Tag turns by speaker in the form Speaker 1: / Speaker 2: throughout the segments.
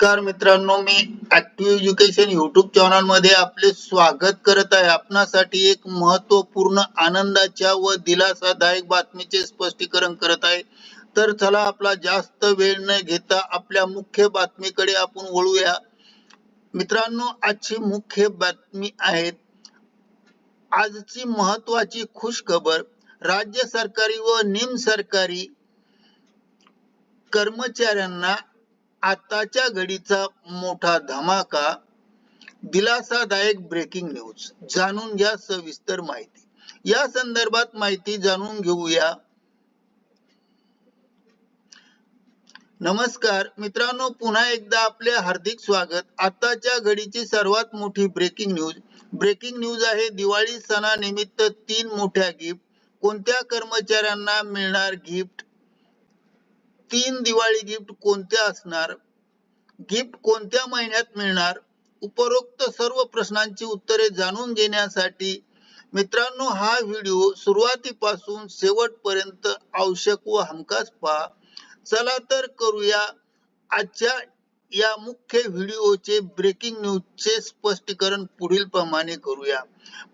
Speaker 1: नमस्कार मित्रांनो मी ऍक्टिव्ह एज्युकेशन युट्यूब चॅनलमध्ये आपले स्वागत करत आहे. आपणासाठी एक महत्त्वपूर्ण आनंदाच्या व दिलासादायक बातमीचे स्पष्टीकरण करत आहे. तर चला आपला जास्त वेळ न घेता आपल्या मुख्य बातमीकडे आपण वळूया. मित्रांनो आजची मुख्य बातमी आहे आजची महत्वाची खुश खबर राज्य सरकारी व निम सरकारी कर्मचाऱ्यांना आताच्या घडीचा मोठा धमाका दिलासादायक ब्रेकिंग न्यूज जाणून घ्या सविस्तर माहिती. या संदर्भात माहिती जाणून घेऊया. नमस्कार मित्रांनो पुन्हा एकदा आपले हार्दिक स्वागत. आताच्या घडीची सर्वात मोठी ब्रेकिंग न्यूज ब्रेकिंग न्यूज आहे दिवाळी सणानिमित्त तीन मोठ्या गिफ्ट कोणत्या कर्मचाऱ्यांना मिळणार गिफ्ट तीन दिवाळी गिफ्ट कोणत्या असणार? गिफ्ट कोणत्या महिन्यात मिळणार? उपरोक्त सर्व प्रश्नांची उत्तरे जाणून घेण्यासाठी मित्रांनो हा व्हिडिओ सुरुवातीपासून शेवटपर्यंत आवश्यक व हमखास पहा. चला तर करूया आजच्या या मुख्य व्हिडिओचे ब्रेकिंग न्यूजचे स्पष्टीकरण पुढील प्रमाणे करूया.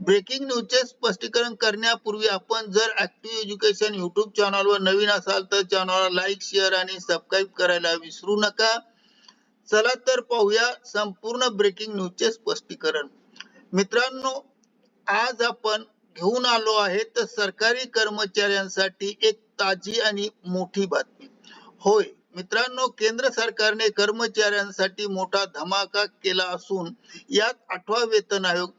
Speaker 1: ब्रेकिंग न्यूजचे स्पष्टीकरण करण्यापूर्वी आपण जर ऍक्टिव्ह एज्युकेशन युट्यूब चॅनलवर नवीन असाल तर चॅनलला लाईक शेअर आणि सबस्क्राईब करायला विसरू नका. चला तर पाहूया संपूर्ण ब्रेकिंग न्यूजचे स्पष्टीकरण. मित्रांनो आज आपण घेऊन आलो आहे तर सरकारी कर्मचाऱ्यांसाठी एक ताजी आणि मोठी बातमी. होय मित्रांनो केंद्र सरकारने कर्मचाऱ्यांसाठी मोठा धमाका केला असून यात आठवा वेतन आयोग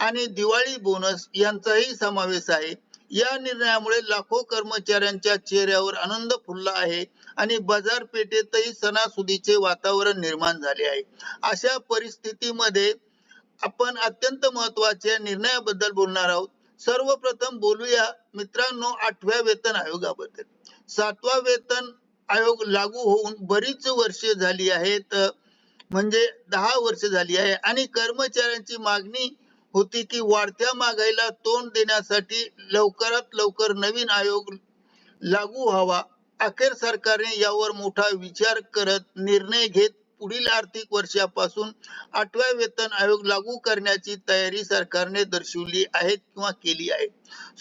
Speaker 1: आणि दिवाळी बोनस यांचाही समावेश आहे. या निर्णयामुळे लाखो कर्मचाऱ्यांच्या चेहऱ्यावर आनंद फुलला आहे आणि बाजारपेठेतही सणासुदीचे वातावरण निर्माण झाले आहे. अशा परिस्थितीमध्ये आपण अत्यंत महत्त्वाच्या निर्णयाबद्दल बोलणार आहोत. सर्वप्रथम बोलूया मित्रांनो आठव्या वेतन आयोगाबद्दल. सातवा वेतन आयोग लागू होऊन बरीच वर्षे झाली आहेत. म्हणजे दहा वर्ष झाली आहे. आणि कर्मचाऱ्यांची मागणी होती की वाढत्या मागायला तोंड देण्यासाठी लवकरात लवकर नवीन आयोग लागू व्हावा. अखेर सरकारने यावर मोठा विचार करत निर्णय घेत पुढील आर्थिक वर्षापासून आठव्या वेतन आयोग लागू करण्याची तयारी सरकारने दर्शवली आहे किंवा केली आहे.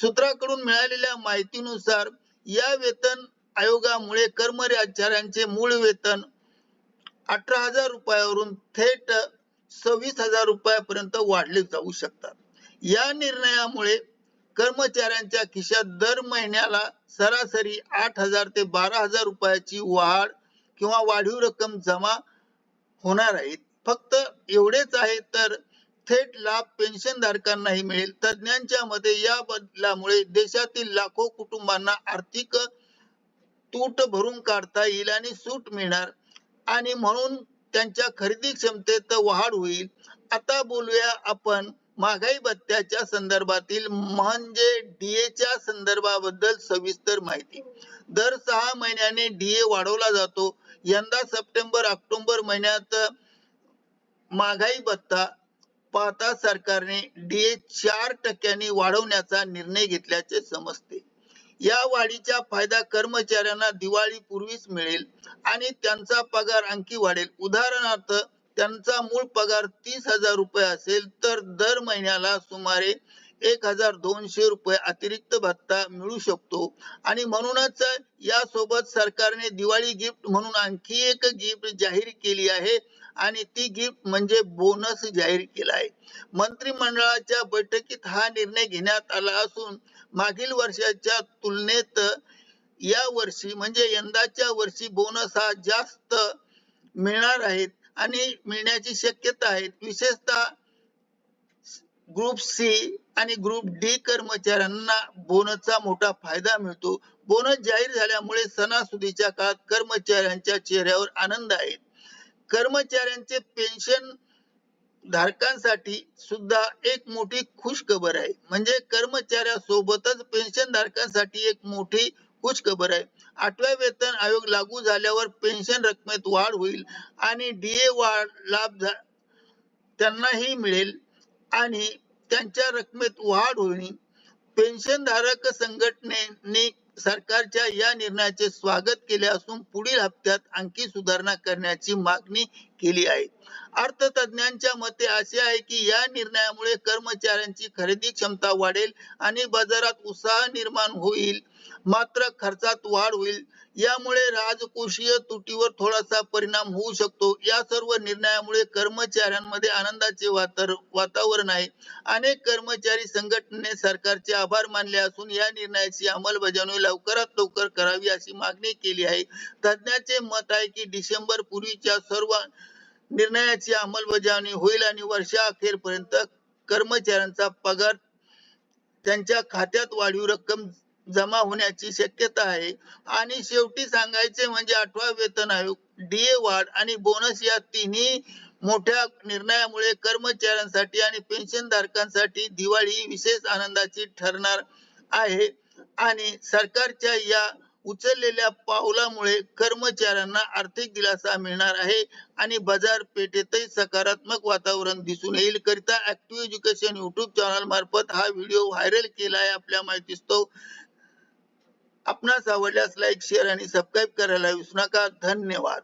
Speaker 1: सूत्राकडून मिळालेल्या माहितीनुसार या वेतन आयोगामुळे कर्मचाऱ्यांचे मूळ वेतन अठरा हजार रुपयावरून थेट सव्वीस हजार रुपयापर्यंत वाढले जाऊ शकतात. या निर्णयामुळे कर्मचाऱ्यांच्या खिशात दर महिन्याला सरासरी आठ हजार ते बारा हजार रुपयाची वाढ किंवा वाढीव रक्कम जमा होणार आहे. फक्त एवढेच आहे तर थेट लाभ पेन्शन धारकांनाही मिळेल. तज्ज्ञांच्या मते या बदलामुळे देशातील लाखो कुटुंबांना आर्थिक तूट भरून काढता येईल आणि सूट मिळणार. आणि म्हणून त्यांच्या खरेदी क्षमतेत वाढ होईल. आता बोलूया आपण महागाई भत्त्याच्या संदर्भातील म्हणजे डीए च्या संदर्भाबद्दल सविस्तर माहिती. दर सहा महिन्याने डीए वाढवला जातो. यंदा सप्टेंबर ऑक्टोबर महिन्यात महागाई भत्ता पाहता सरकारने डीए चार टक्क्यांनी वाढवण्याचा निर्णय घेतल्याचे समजते. या वाढीचा फायदा कर्मचाऱ्यांना दिवाळी पूर्वीच मिळेल आणि त्यांचा पगार आणखी वाढेल. उदाहरणार्थ त्यांचा मूळ पगार तीस हजार रुपये असेल तर दर महिन्याला सुमारे एक हजार दोनशे रुपये अतिरिक्त भत्ता मिळू शकतो. आणि म्हणूनच यासोबत सरकारने दिवाळी गिफ्ट म्हणून आणखी एक गिफ्ट जाहीर केली आहे. आणि ती गिफ्ट म्हणजे बोनस जाहीर केला आहे. मंत्रिमंडळाच्या बैठकीत हा निर्णय घेण्यात आला असून मागील वर्षाच्या तुलनेत या वर्षी म्हणजे यंदाच्या वर्षी बोनस हा जास्त मिळणार आहेत आणि मिळण्याची शक्यता आहे विशेषतः ग्रुप सी आणि ग्रुप डी कर्मचाऱ्यांना बोनसचा मोठा फायदा मिळतो. बोनस जाहीर झाल्यामुळे सणासुदीच्या काळात कर्मचाऱ्यांच्या चेहऱ्यावर आनंद आहे. कर्मचाऱ्यांचे पेन्शन धारकांसाठी सुद्धा एक मोठी खुशखबर आहे. म्हणजे कर्मचाऱ्यासोबतच पेन्शन धारकांसाठी एक मोठी खुश खबर आहे. आठव्या वेतन आयोग लागू झाल्यावर पेन्शन रकमेत वाढ होईल आणि डीए वाढ लाभ त्यांनाही मिळेल. आणि त्यांच्या रकमेत वाढ होईल पेन्शन धारक संघटनेने सरकारच्या या निर्णयाचे स्वागत केले असून पुढील हप्त्यात आणखी सुधारणा करण्याची मागणी केली आहे अर्थतज्ञांच्या मते असे आहे की या निर्णयामुळे कर्मचाऱ्यांची खरेदी क्षमता वाढेल आणि बाजारात उत्साह निर्माण होईल. मात्र खर्चात वाढ होईल. यामुळे राजकोषीय तुटीवर थोडासा परिणाम होऊ शकतो. या सर्व निर्णयामुळे कर्मचाऱ्यांमध्ये आनंदाचे वातावरण आहे. अनेक कर्मचारी संघटनेने सरकारचे आभार मानले असून या निर्णयाची अंमलबजावणी लवकरात लवकर करावी अशी मागणी केली आहे. तज्ञाचे मत आहे की डिसेंबर पूर्वीच्या सर्व निर्णयाची अंमलबजावणी होईल आणि वर्षाअखेरपर्यंत कर्मचाऱ्यांचा पगार त्यांच्या खात्यात वाढीव रक्कम जमा होण्याची शक्यता आहे. आणि शेवटी सांगायचे म्हणजे आठवा वेतन आयोग डीए वाढ आणि बोनस या तिन्ही मोठ्या निर्णयामुळे कर्मचाऱ्यांसाठी आणि पेन्शन धारकांसाठी दिवाळी विशेष आनंदाची ठरणार आहे. आणि सरकारच्या या उचललेल्या पावलामुळे कर्मचाऱ्यांना आर्थिक दिलासा मिळणार आहे आणि बाजारपेठेतही सकारात्मक वातावरण दिसून येईल. करिता ऍक्टिव्ह एज्युकेशन युट्यूब चॅनल मार्फत हा व्हिडिओ व्हायरल केला आहे आपल्या माहितीस्तव. आपणास आवडल्यास लाईक शेअर आणि सबस्क्राईब करायला विसरू नका. धन्यवाद.